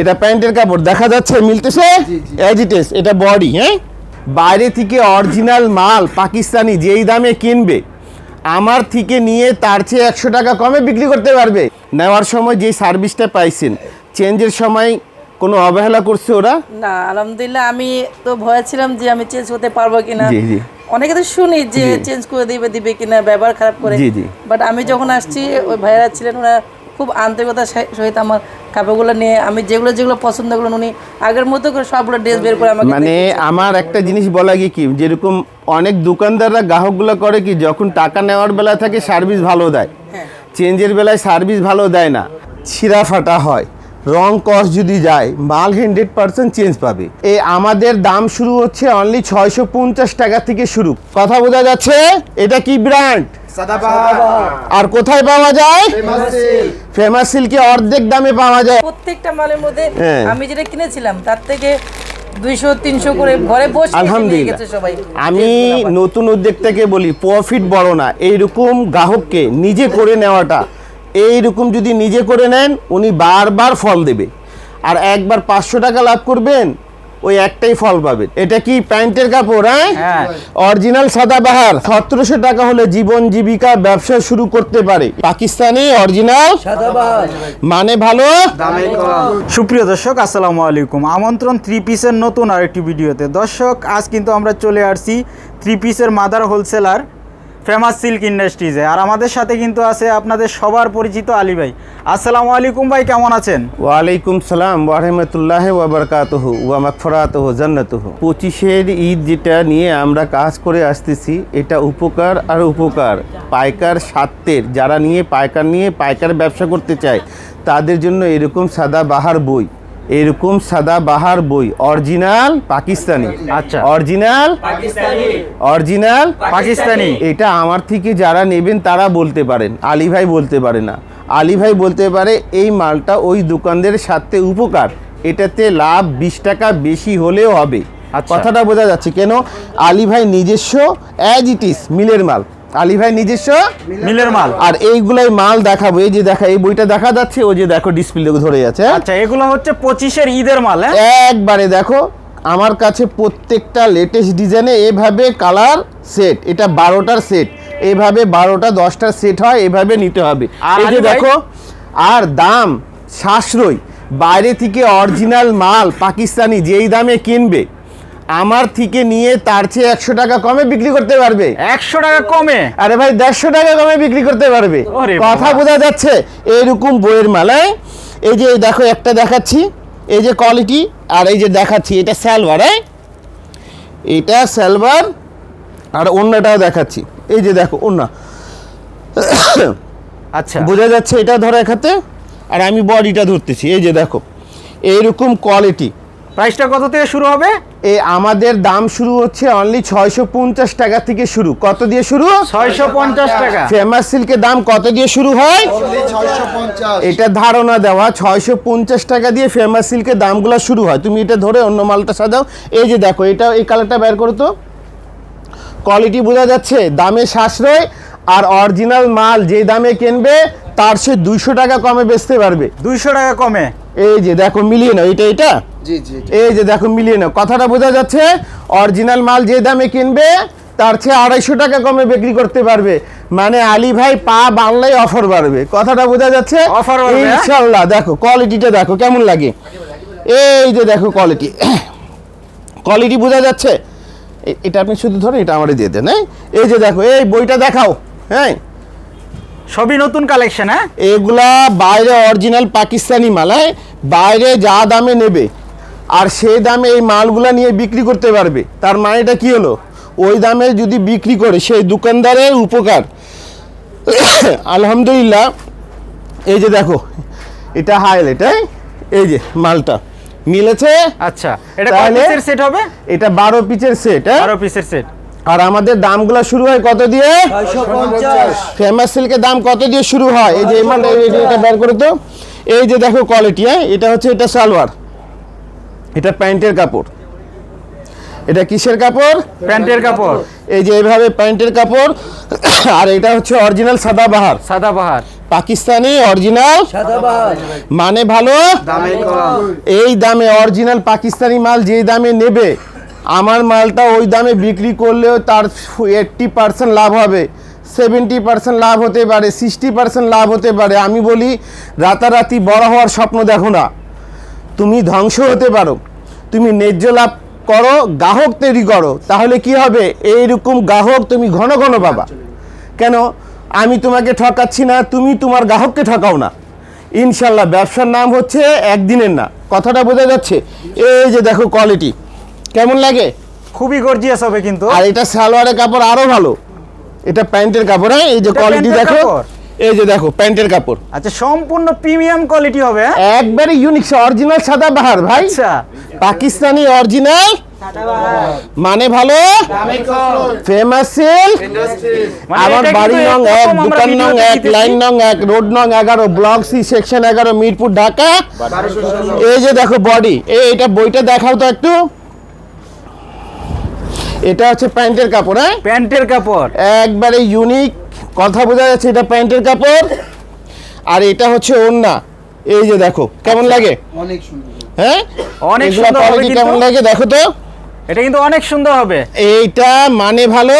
এটা প্যান্টের কাপড় দেখা যাচ্ছে মিলতেছে? অ্যাজিটেস এটা বডি হ্যাঁ? বাইরে থেকে অরিজিনাল মাল পাকিস্তানি যেই দামে কিনবে আমার থেকে নিয়ে তার চেয়ে একশো টাকা কমে বিক্রি করতে পারবে। নেওয়ার সময় যেই সার্ভিসটা পাইছেন চেঞ্জের সময় কোনো অবহেলা করছে ওরা? না আলহামদুলিল্লাহ আমি তো ভয় ছিলাম যে আমি চেঞ্জ করতে পারব কিনা। জি, জি। অনেকে তো শুনি যে চেঞ্জ করে দিবে দিবে কিনা ব্যবহার খারাপ করে। জি, জি। বাট আমি যখন আসছি ওই ভাইয়েরা ছিলেন ওরা খুব আন্তরিকতার সহি- সহিত আমার কাপড়গুলো নিয়ে আমি যেগুলো যেগুলো পছন্দ করলেন উনি আগের মতো করে সবগুলো ড্রেস বের করে আমাকে মানে আমার একটা জিনিস বলা গিয়ে কি যেরকম অনেক দোকানদাররা গ্রাহকগুলো করে কি যখন টাকা নেওয়ার বেলা থাকে সার্ভিস ভালো দেয়। হ্যাঁ। চেঞ্জের বেলায় সার্ভিস ভালো দেয় না। ছিঁড়া ফাটা হয়। রং কস যদি যায় মাল হান্ড্রেড পার্সেন্ট চেঞ্জ পাবে। এ আমাদের দাম শুরু হচ্ছে অনলি ছয়শো পঞ্চাশ টাকা থেকে শুরু। কথা বোঝা যাচ্ছে? এটা কি ব্র্যান্ড আর কোথায় পাওয়া যায়? ফেমাস সিল্কে অর্ধেক দামে পাওয়া যায়। প্রত্যেকটা মালের মধ্যে হ্যাঁ। আমি যেটা কিনেছিলাম তার থেকে দুইশো তিনশো করে ঘরে বসে আলহামদুলিল্লাহ। আমি নতুন উদ্যোক্তাকে বলি প্রফিট বড় না এইরকম গ্রাহককে নিজে করে নেওয়াটা এইরকম যদি নিজে করে নেন উনি বারবার ফল দেবে। আর একবার পাঁচশো টাকা লাভ করবেন ওই একটাই ফল পাবেন। এটা কি প্যান্টের কাপড় হ্যাঁ? হ্যাঁ। অরিজিনাল সাদাবাহার। সতেরোশো টাকা হলে জীবন জীবিকা ব্যবসা শুরু করতে পারে। পাকিস্তানি অরিজিনাল মানে ভালো? সুপ্রিয় দর্শক আসসালামু আলাইকুম। আমন্ত্রণ থ্রি পিসের নতুন আরেকটি ভিডিওতে। দর্শক আজ কিন্তু আমরা চলে আসছি থ্রি পিসের মাদার হোলসেলার ফেমাস সিল্ক ইন্ডাস্ট্রিজে আর আমাদের সাথে কিন্তু আছে আপনাদের সবার পরিচিত আলী ভাই। আসসালামু আলাইকুম ভাই, কেমন আছেন? ওয়ালাইকুম সালাম, ওয়ারহমতুল্লাহ ওয়াবারকাতহ, ওয়া মাগফিরাতহ, জান্নাতহ। পঁচিশের ঈদ যেটা নিয়ে আমরা কাজ করে আসতেছি, এটা উপকার আর উপকার। পাইকার স্বার্থের, যারা নিয়ে পাইকার নিয়ে পাইকার ব্যবসা করতে চায়, তাদের জন্য এরকম সাদা বাহার বই। এরকম সাদা বাহার বই অরিজিনাল পাকিস্তানি। আচ্ছা। অরিজিনাল? অরিজিনাল? পাকিস্তানি। এটা আমার থেকে যারা নেবেন তারা বলতে পারেন আলী ভাই বলতে পারে না। আলী ভাই বলতে পারে এই মালটা ওই দোকানদের সাথে উপকার এটাতে লাভ বিশ টাকা বেশি হলেও হবে। আচ্ছা। কথাটা বোঝা যাচ্ছে কেন? আলী ভাই নিজস্ব অ্যাজ ইট ইস মিলের মাল। আলী ভাই নিজস্ব? মিলের মাল। আর এইগুলাই মাল দেখাবো। এই যে দেখা এই বইটা দেখা যাচ্ছে ওই যে দেখো ডিসপ্লে ধরে যাচ্ছে? আচ্ছা এগুলো হচ্ছে পঁচিশের ঈদের মাল হ্যাঁ? একবারে দেখো আমার কাছে প্রত্যেকটা লেটেস্ট ডিজাইনে এভাবে কালার সেট এটা বারোটার সেট এভাবে বারোটা দশটার সেট হয় এভাবে নিতে হবে। আর এই যে দেখো আর দাম সাশ্রয়। বাইরে থেকে অরিজিনাল মাল পাকিস্তানি যেই দামে কিনবে আমার থেকে নিয়ে তার চেয়ে একশো টাকা কমে বিক্রি করতে পারবে। একশো টাকা কমে? আরে ভাই দেড়শো টাকা কমে বিক্রি করতে পারবে। কথা বোঝা যাচ্ছে এইরকম বইয়ের মালায় এই যে দেখো একটা দেখাচ্ছি এই যে কোয়ালিটি আর এই যে দেখাচ্ছি এটা স্যালভার হ্যাঁ? এটা স্যালভার আর অন্যটাও দেখাচ্ছি। এই যে দেখো অন্য। আচ্ছা। বোঝা যাচ্ছে এটা ধরো এখাতে আর আমি বডিটা ধরতেছি। এই যে দেখো এইরকম কোয়ালিটি প্রাইসটা কত থেকে শুরু হবে? এ আমাদের দাম শুরু হচ্ছে অনলি ছয়শো পঞ্চাশ টাকা থেকে শুরু। কত দিয়ে শুরু? ছয়শো পঞ্চাশ টাকা। ফেমাস সিল্কের দাম কত দিয়ে শুরু হয়? এটা ধারণা দেওয়া ছয়শো পঞ্চাশ টাকা দিয়ে ফেমাস সিল্কের দামগুলো শুরু হয়। তুমি এটা ধরে অন্য মালটা সাজাও। এই যে দেখো এটা এই কালারটা বের করো তো। কোয়ালিটি বোঝা যাচ্ছে দামে সাশ্রয় আর অরিজিনাল মাল যে দামে কিনবে তার সে দুইশো টাকা কমে বেচতে পারবে। দুইশো টাকা কমে। এই যে দেখো মিলিয়ে নাও এটা এটা। এই যে দেখো মিলিয়ে নাও। কথাটা বোঝা যাচ্ছে অরিজিনাল মাল যে দামে কিনবে তার চেয়ে আড়াইশো টাকা কমে বিক্রি করতে পারবে। মানে আলী ভাই পা বাংলায় অফার বাড়বে। কথাটা বোঝা যাচ্ছে? বাড়বে, হ্যাঁ? ইনশাল্লাহ দেখো কোয়ালিটিটা দেখো কেমন লাগে? এই যে দেখো কোয়ালিটি কোয়ালিটি বোঝা যাচ্ছে? এটা আপনি শুধু ধরেন এটা আমারে দিয়ে দেন হ্যাঁ? এই যে দেখো এই বইটা দেখাও হ্যাঁ? সবই নতুন কালেকশন হ্যাঁ? এগুলা বাইরে অরিজিনাল পাকিস্তানি মাল হ্যাঁ? বাইরে যা দামে নেবে আর সেই দামে এই মালগুলা নিয়ে বিক্রি করতে পারবে। তার মানেটা কি হলো? ওই দামে যদি বিক্রি করে সেই দোকানদারের উপকার। আলহামদুলিল্লাহ এই যে দেখো এটা হাইলাইট হ্যাঁ? এই যে মালটা। মিলেছে? আচ্ছা এটা কয় পিসের সেট হবে? এটা বারো পিচের সেট হ্যাঁ? বারো পিসের সেট আর আমাদের দামগুলো শুরু হয় কত দিয়ে? ফেমাস সিল্কের দাম কত দিয়ে শুরু হয়? এই যে এই মালটা এই- এটা বের করে তো। এই যে দেখো কোয়ালিটি হ্যাঁ? এটা হচ্ছে এটা সালোয়ার। এটা প্যান্টের কাপড়। এটা কিসের কাপড়? প্যান্টের কাপড়। এই যে এইভাবে প্যান্টের কাপড়। আর এটা হচ্ছে অরিজিনাল সাদাবাহার সাদাবাহার পাকিস্তানি অরিজিনাল। মানে ভালো? এই দামে অরিজিনাল পাকিস্তানি মাল যেই দামে নেবে আমার মালটা ওই দামে বিক্রি করলেও তার এইট্টি পার্সেন্ট লাভ হবে। সেভেন্টি পার্সেন্ট লাভ হতে পারে সিক্সটি পার্সেন্ট লাভ হতে পারে। আমি বলি রাতারাতি বড় হওয়ার স্বপ্ন দেখো না। তুমি ধ্বংস হতে পারো। তুমি ন্যায্য লাভ করো গ্রাহক তৈরি করো তাহলে কি হবে? এইরকম গ্রাহক তুমি ঘন ঘন পাবা। কেন? আমি তোমাকে ঠকাচ্ছি না তুমি তোমার গ্রাহককে ঠকাও না। ইনশাল্লাহ ব্যবসার নাম হচ্ছে একদিনের না। কথাটা বোঝা যাচ্ছে? এই যে দেখো কোয়ালিটি কেমন লাগে? খুবই গর্জিয়াস হবে কিন্তু। আর এটা সালোয়ারের কাপড় আরও ভালো। এটা প্যান্টের কাপড় হ্যাঁ? এই যে কোয়ালিটি দেখো? এই যে দেখো প্যান্টের কাপড়। আচ্ছা সম্পূর্ণ প্রিমিয়াম কোয়ালিটি হবে হ্যাঁ? একবারে ইউনিক অরিজিনাল সাদা বাহার ভাই। আচ্ছা। পাকিস্তানি অরিজিনাল মানে ভালো? ফেমাস সেল মানে আমার বাড়ি নং এক দোকান নং এক লাইন নং এক রোড নং এগারো ব্লক সি সেকশন এগারো মিরপুর ঢাকা। এই যে দেখো বডি এই এটা বইটা দেখাও তো একটু। এটা হচ্ছে প্যান্টের কাপড় হ্যাঁ? প্যান্টের কাপড়। একবারে ইউনিক কথা বোঝা যাচ্ছে এটা প্যান্টের কাপড়। আর এটা হচ্ছে ওন্না এই যে দেখো কেমন লাগে? অনেক সুন্দর হ্যাঁ? অনেক সুন্দর হবে কেমন লাগে দেখো তো। এটা কিন্তু অনেক সুন্দর হবে। এইটা মানে ভালো?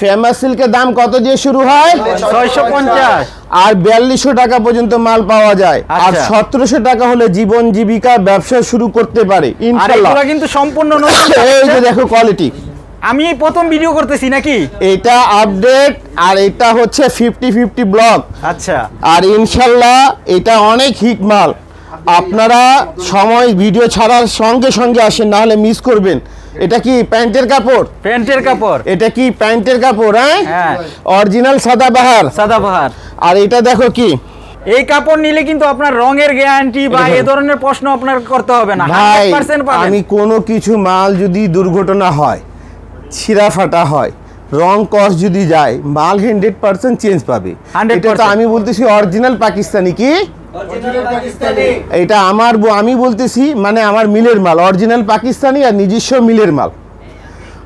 ফেমাস সিল্কের দাম কত দিয়ে শুরু হয়? ছয়শো পঞ্চাশ। আর বিয়াল্লিশশো টাকা পর্যন্ত মাল পাওয়া যায়। আর আচ্ছা। সতেরোশো টাকা হলে জীবন জীবিকা ব্যবসা শুরু করতে পারে আর ইনশাল্লাহ কিন্তু সম্পূর্ণ নতুন। এই যে দেখো কোয়ালিটি আমি এই প্রথম ভিডিও করতেছি নাকি? এটা আপডেট আর এটা হচ্ছে ফিফটি ফিফটি ব্লক আচ্ছা। আর ইনশাল্লাহ এটা অনেক হিট মাল। আপনারা সময় ভিডিও ছাড়ার সঙ্গে সঙ্গে আসেন না হলে মিস করবেন। এটা কি প্যান্টের কাপড়? প্যান্টের কাপড়। এটা কি প্যান্টের কাপড় হ্যাঁ? হ্যাঁ। অরিজিনাল সাদাবাহার সাদাবাহার আর এটা দেখো কি? এই কাপড় নিলে কিন্তু আপনার রঙের গ্যারান্টি বা এ ধরনের প্রশ্ন আপনার করতে হবে না। ভাই 100% পাবেন। আমি কোনো কিছু মাল যদি দুর্ঘটনা হয় ছিঁড়া ফাটা হয়। রং কস যদি যায় মাল হান্ড্রেড পার্সেন্ট চেঞ্জ পাবে। 100% এটা তো আমি বলতেছি অরিজিনাল পাকিস্তানি কি? এটা আমার ব- আমি বলতেছি মানে আমার মিলের মাল অরিজিনাল পাকিস্তানি আর নিজস্ব মিলের মাল।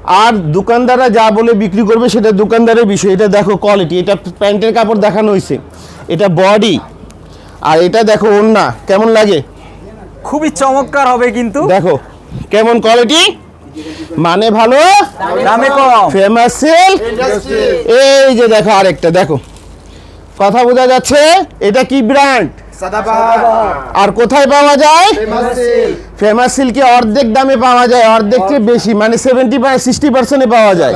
আর দোকানদাররা যা বলে বিক্রি করবে সেটা দোকানদারের বিষয়। এটা দেখো কোয়ালিটি এটা প্যান্টের কাপড় দেখানো হয়েছে এটা বডি আর এটা দেখো ওন্না কেমন লাগে? খুবই চমৎকার হবে কিন্তু। দেখো কেমন কোয়ালিটি মানে ভালো? দামে কম। ফেমাস সেল এই যে দেখো আরেকটা দেখো। কথা বোঝা যাচ্ছে? এটা কি ব্র্যান্ড আর কোথায় পাওয়া যায়? ফেমাস সেল সিল্কে অর্ধেক দামে পাওয়া যায় অর্ধেক চেয়ে বেশি মানে সেভেন্টি সিক্সটি পার্সেন্টে পাওয়া যায়।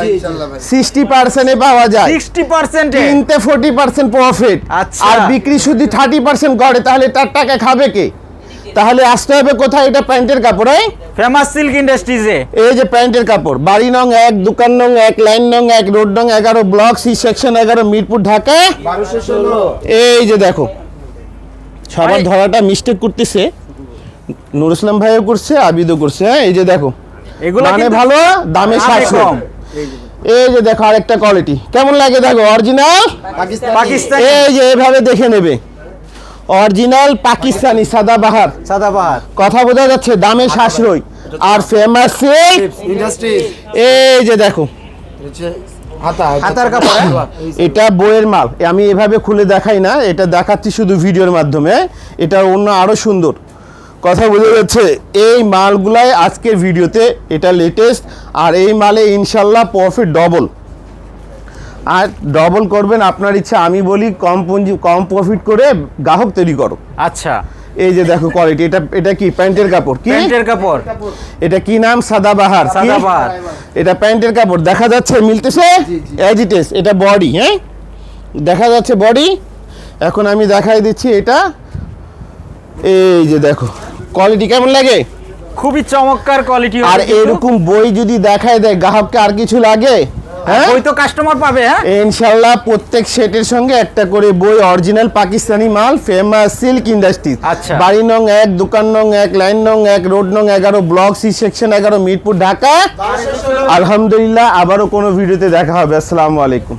সিক্সটি পার্সেন্টে পাওয়া যায়। সিক্সটি পার্সেন্ট কিনতে ফোর্টি পার্সেন্ট প্রফিট। আর বিক্রি শুধু থার্টি পার্সেন্ট করে তাহলে তার টাকা খাবে কে? তাহলে আসতে হবে কোথায়? এটা প্যান্টের কাপড় হ্যাঁ ফেমাস সিল্ক ইন্ডাস্ট্রিজে এই যে প্যান্টের কাপড়। বাড়ি নং এক দোকান নং এক লাইন নং এক রোড নং এগারো ব্লক সি সেকশন এগারো মিরপুর ঢাকা। এই যে দেখো সবার ধরাটা মিস্টেক করতেছে। নুর ইসলাম ভাইও করছে আবিদও করছে হ্যাঁ? এই যে দেখো এগুলো মানে ভালো দামে কম। এই যে দেখো আরেকটা কোয়ালিটি কেমন লাগে দেখো অরিজিনাল পাকিস্তান। পাকিস্তান। এই যে এভাবে দেখে নেবে। অরিজিনাল পাকিস্তানি সাদাবাহার। সাদাবাহার। কথা বোঝা যাচ্ছে দামে সাশ্রয়। আর ফেমাস সিল্ক ইন্ডাস্ট্রিজ এই যে দেখো। হাতা হাতার কাপড় হ্যাঁ? এটা বইয়ের মাল। আমি এভাবে খুলে দেখাই না এটা দেখাচ্ছি শুধু ভিডিওর মাধ্যমে। এটা অন্য আরও সুন্দর। কথা বোঝা যাচ্ছে এই মালগুলাই আজকের ভিডিওতে এটা লেটেস্ট আর এই মালে ইনশাল্লাহ প্রফিট ডবল আর ডবল করবেন আপনার ইচ্ছা আমি বলি কম পুঁজি কম প্রফিট করে গ্রাহক তৈরি করো। আচ্ছা। এই যে দেখো কোয়ালিটি এটা এটা কি? প্যান্টের কাপড়। কি? প্যান্টের কাপড়। এটা কি নাম? সাদাবাহার? সাদাবাহার। এটা প্যান্টের কাপড়। দেখা যাচ্ছে মিলতেছে? অ্যাজিটেস এটা বডি হ্যাঁ? দেখা যাচ্ছে বডি এখন আমি দেখাই দিচ্ছি এটা। এই যে দেখো কোয়ালিটি কেমন লাগে? খুবই চমৎকার কোয়ালিটি আর এরকম বই যদি দেখায় দেয় গ্রাহককে আর কিছু লাগে? হ্যাঁ? ওই তো কাস্টমার পাবে হ্যাঁ? ইনশাল্লাহ প্রত্যেক সেটের সঙ্গে একটা করে বই অরিজিনাল পাকিস্তানি মাল ফেমাস সিল্ক ইন্ডাস্ট্রি আচ্ছা। বাড়ি নং এক দোকান নং এক লাইন নং এক রোড নং এগারো ব্লক সি সেকশন এগারো মিরপুর ঢাকা। আলহামদুলিল্লাহ আবারও কোনো ভিডিওতে দেখা হবে। আসসালামু আলাইকুম।